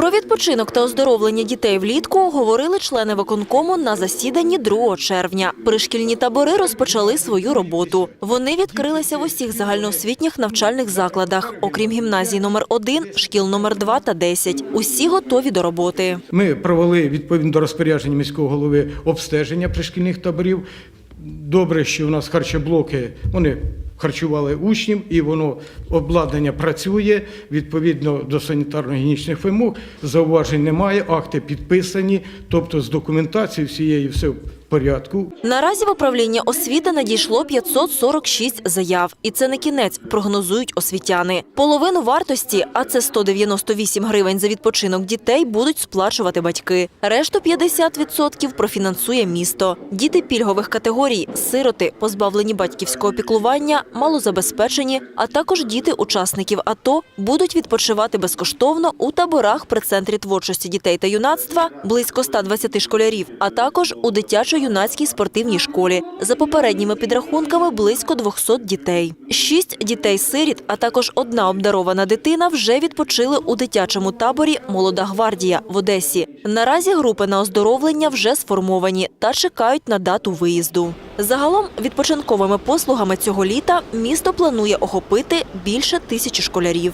Про відпочинок та оздоровлення дітей влітку говорили члени виконкому на засіданні 2 червня. Пришкільні табори розпочали свою роботу. Вони відкрилися в усіх загальноосвітніх навчальних закладах, окрім гімназії номер 1 шкіл номер 2 та 10. Усі готові до роботи. Ми провели відповідно до розпорядження міського голови обстеження пришкільних таборів. Добре, що у нас харчоблоки вони харчували учнів, і воно обладнання працює відповідно до санітарно-гігієнічних вимог. Зауважень немає, акти підписані, тобто з документації всієї все порядку. Наразі в управління освіти надійшло 546 заяв, і це не кінець, прогнозують освітяни. Половину вартості, а це 198 гривень за відпочинок дітей, будуть сплачувати батьки. Решту 50% профінансує місто. Діти пільгових категорій, сироти, позбавлені батьківського піклування, малозабезпечені, а також діти учасників АТО будуть відпочивати безкоштовно у таборах при центрі творчості дітей та юнацтва близько 120 школярів, а також у дитячо-юнацькій спортивній школі. За попередніми підрахунками близько 200 дітей. Шість дітей-сиріт, а також одна обдарована дитина вже відпочили у дитячому таборі Молода гвардія в Одесі. Наразі групи на оздоровлення вже сформовані та чекають на дату виїзду. Загалом відпочинковими послугами цього літа місто планує охопити більше тисячі школярів.